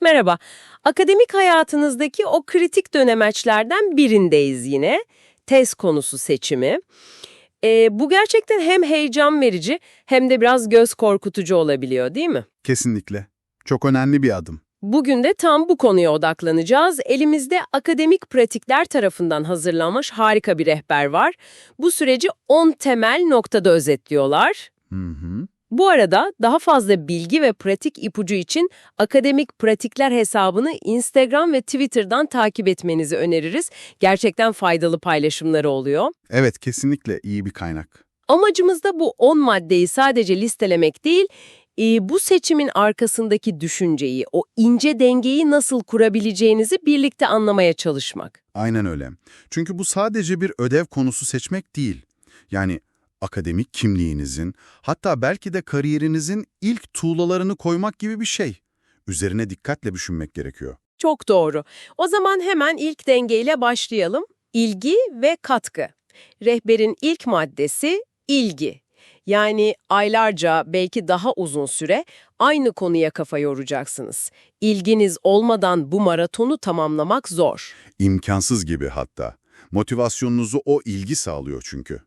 Merhaba. Akademik hayatınızdaki o kritik dönemeçlerden birindeyiz yine. Tez konusu seçimi. Ee, bu gerçekten hem heyecan verici hem de biraz göz korkutucu olabiliyor değil mi? Kesinlikle. Çok önemli bir adım. Bugün de tam bu konuya odaklanacağız. Elimizde akademik pratikler tarafından hazırlanmış harika bir rehber var. Bu süreci 10 temel noktada özetliyorlar. Hı hı. Bu arada daha fazla bilgi ve pratik ipucu için akademik pratikler hesabını Instagram ve Twitter'dan takip etmenizi öneririz. Gerçekten faydalı paylaşımları oluyor. Evet, kesinlikle iyi bir kaynak. Amacımız da bu 10 maddeyi sadece listelemek değil, e, bu seçimin arkasındaki düşünceyi, o ince dengeyi nasıl kurabileceğinizi birlikte anlamaya çalışmak. Aynen öyle. Çünkü bu sadece bir ödev konusu seçmek değil. Yani akademik kimliğinizin, hatta belki de kariyerinizin ilk tuğlalarını koymak gibi bir şey. Üzerine dikkatle düşünmek gerekiyor. Çok doğru. O zaman hemen ilk dengeyle başlayalım. İlgi ve katkı. Rehberin ilk maddesi ilgi. Yani aylarca belki daha uzun süre aynı konuya kafa yoracaksınız. İlginiz olmadan bu maratonu tamamlamak zor. İmkansız gibi hatta. Motivasyonunuzu o ilgi sağlıyor çünkü.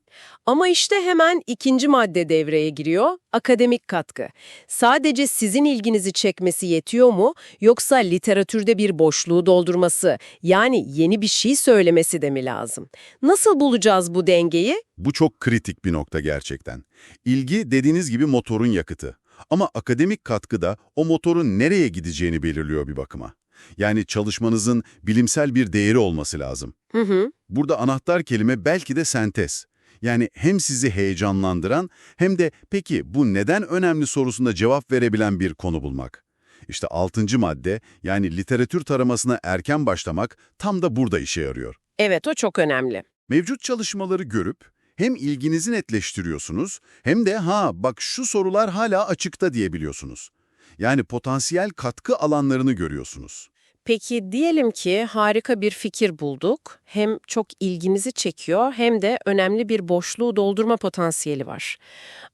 Ama işte hemen ikinci madde devreye giriyor, akademik katkı. Sadece sizin ilginizi çekmesi yetiyor mu, yoksa literatürde bir boşluğu doldurması, yani yeni bir şey söylemesi de mi lazım? Nasıl bulacağız bu dengeyi? Bu çok kritik bir nokta gerçekten. İlgi dediğiniz gibi motorun yakıtı. Ama akademik katkı da o motorun nereye gideceğini belirliyor bir bakıma. Yani çalışmanızın bilimsel bir değeri olması lazım. Hı hı. Burada anahtar kelime belki de sentez. Yani hem sizi heyecanlandıran hem de peki bu neden önemli sorusunda cevap verebilen bir konu bulmak. İşte altıncı madde yani literatür taramasına erken başlamak tam da burada işe yarıyor. Evet, o çok önemli. Mevcut çalışmaları görüp hem ilginizi netleştiriyorsunuz hem de ha bak şu sorular hala açıkta diyebiliyorsunuz. Yani potansiyel katkı alanlarını görüyorsunuz. Peki diyelim ki harika bir fikir bulduk. Hem çok ilgimizi çekiyor hem de önemli bir boşluğu doldurma potansiyeli var.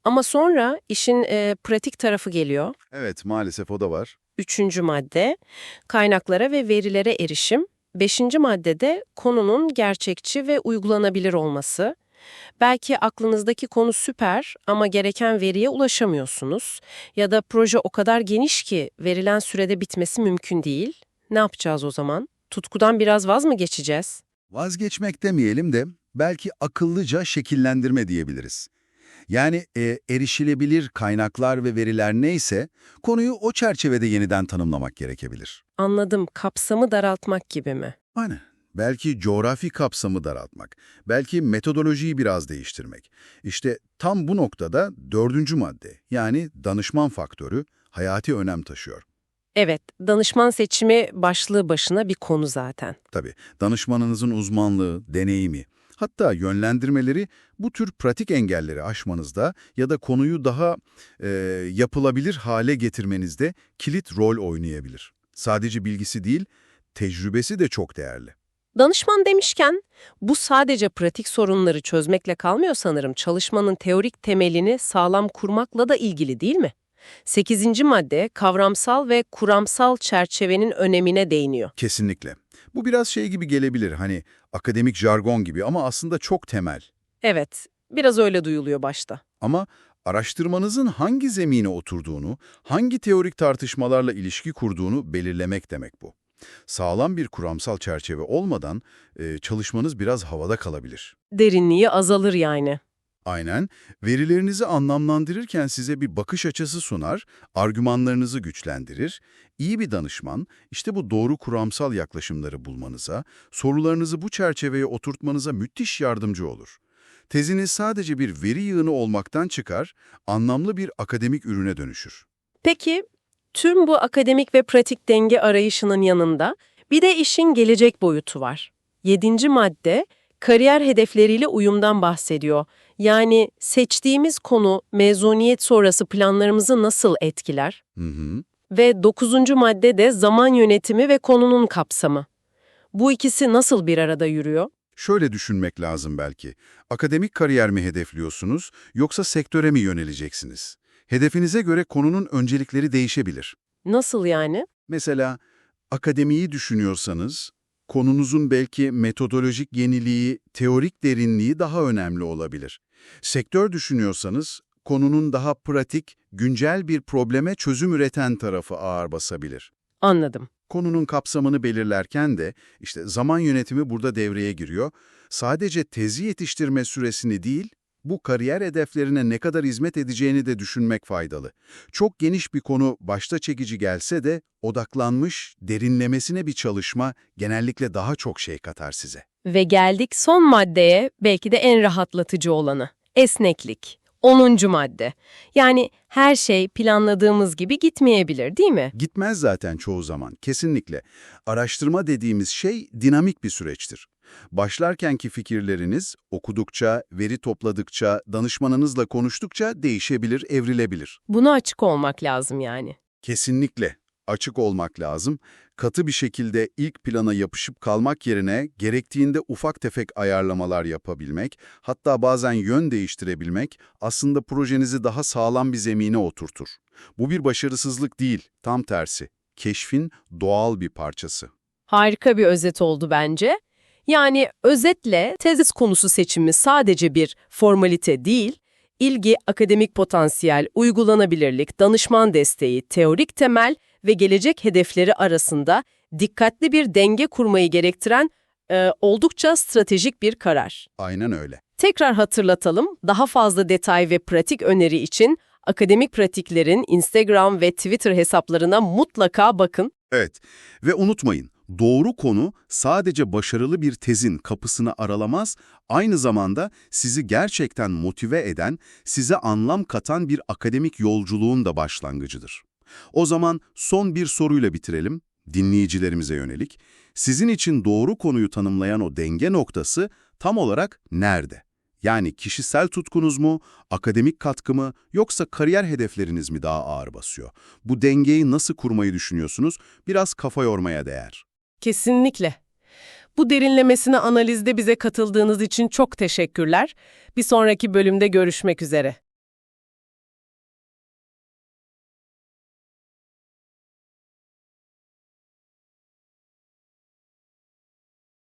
Ama sonra işin e, pratik tarafı geliyor. Evet maalesef o da var. Üçüncü madde kaynaklara ve verilere erişim. Beşinci maddede konunun gerçekçi ve uygulanabilir olması. Belki aklınızdaki konu süper ama gereken veriye ulaşamıyorsunuz. Ya da proje o kadar geniş ki verilen sürede bitmesi mümkün değil. Ne yapacağız o zaman? Tutkudan biraz vaz mı geçeceğiz? Vazgeçmek demeyelim de belki akıllıca şekillendirme diyebiliriz. Yani e, erişilebilir kaynaklar ve veriler neyse konuyu o çerçevede yeniden tanımlamak gerekebilir. Anladım, kapsamı daraltmak gibi mi? Aynen. Belki coğrafi kapsamı daraltmak, belki metodolojiyi biraz değiştirmek. İşte tam bu noktada dördüncü madde yani danışman faktörü hayati önem taşıyor. Evet, danışman seçimi başlığı başına bir konu zaten. Tabii danışmanınızın uzmanlığı, deneyimi, hatta yönlendirmeleri bu tür pratik engelleri aşmanızda ya da konuyu daha e, yapılabilir hale getirmenizde kilit rol oynayabilir. Sadece bilgisi değil, tecrübesi de çok değerli. Danışman demişken bu sadece pratik sorunları çözmekle kalmıyor sanırım. Çalışmanın teorik temelini sağlam kurmakla da ilgili değil mi? Sekizinci madde kavramsal ve kuramsal çerçevenin önemine değiniyor. Kesinlikle. Bu biraz şey gibi gelebilir hani akademik jargon gibi ama aslında çok temel. Evet, biraz öyle duyuluyor başta. Ama araştırmanızın hangi zemine oturduğunu, hangi teorik tartışmalarla ilişki kurduğunu belirlemek demek bu. Sağlam bir kuramsal çerçeve olmadan e, çalışmanız biraz havada kalabilir. Derinliği azalır yani. Aynen, verilerinizi anlamlandırırken size bir bakış açısı sunar, argümanlarınızı güçlendirir. İyi bir danışman, işte bu doğru kuramsal yaklaşımları bulmanıza, sorularınızı bu çerçeveye oturtmanıza müthiş yardımcı olur. Teziniz sadece bir veri yığını olmaktan çıkar, anlamlı bir akademik ürüne dönüşür. Peki, tüm bu akademik ve pratik denge arayışının yanında bir de işin gelecek boyutu var. Yedinci madde, kariyer hedefleriyle uyumdan bahsediyor. Yani seçtiğimiz konu mezuniyet sonrası planlarımızı nasıl etkiler? Hı hı. Ve dokuzuncu madde de zaman yönetimi ve konunun kapsamı. Bu ikisi nasıl bir arada yürüyor? Şöyle düşünmek lazım belki. Akademik kariyer mi hedefliyorsunuz yoksa sektöre mi yöneleceksiniz? Hedefinize göre konunun öncelikleri değişebilir. Nasıl yani? Mesela akademiyi düşünüyorsanız, konunuzun belki metodolojik yeniliği, teorik derinliği daha önemli olabilir. Sektör düşünüyorsanız, konunun daha pratik, güncel bir probleme çözüm üreten tarafı ağır basabilir. Anladım. Konunun kapsamını belirlerken de işte zaman yönetimi burada devreye giriyor. Sadece tezi yetiştirme süresini değil, bu kariyer hedeflerine ne kadar hizmet edeceğini de düşünmek faydalı. Çok geniş bir konu başta çekici gelse de odaklanmış, derinlemesine bir çalışma genellikle daha çok şey katar size. Ve geldik son maddeye, belki de en rahatlatıcı olanı. Esneklik. 10. madde. Yani her şey planladığımız gibi gitmeyebilir, değil mi? Gitmez zaten çoğu zaman, kesinlikle. Araştırma dediğimiz şey dinamik bir süreçtir. Başlarkenki fikirleriniz okudukça, veri topladıkça, danışmanınızla konuştukça değişebilir, evrilebilir. Buna açık olmak lazım yani. Kesinlikle. Açık olmak lazım. Katı bir şekilde ilk plana yapışıp kalmak yerine gerektiğinde ufak tefek ayarlamalar yapabilmek, hatta bazen yön değiştirebilmek aslında projenizi daha sağlam bir zemine oturtur. Bu bir başarısızlık değil, tam tersi. Keşfin doğal bir parçası. Harika bir özet oldu bence. Yani özetle tezis konusu seçimi sadece bir formalite değil, ilgi, akademik potansiyel, uygulanabilirlik, danışman desteği, teorik temel ve gelecek hedefleri arasında dikkatli bir denge kurmayı gerektiren e, oldukça stratejik bir karar. Aynen öyle. Tekrar hatırlatalım, daha fazla detay ve pratik öneri için akademik pratiklerin Instagram ve Twitter hesaplarına mutlaka bakın. Evet ve unutmayın, doğru konu sadece başarılı bir tezin kapısını aralamaz, aynı zamanda sizi gerçekten motive eden, size anlam katan bir akademik yolculuğun da başlangıcıdır. O zaman son bir soruyla bitirelim, dinleyicilerimize yönelik. Sizin için doğru konuyu tanımlayan o denge noktası tam olarak nerede? Yani kişisel tutkunuz mu, akademik katkı mı, yoksa kariyer hedefleriniz mi daha ağır basıyor? Bu dengeyi nasıl kurmayı düşünüyorsunuz? Biraz kafa yormaya değer. Kesinlikle. Bu derinlemesine analizde bize katıldığınız için çok teşekkürler. Bir sonraki bölümde görüşmek üzere.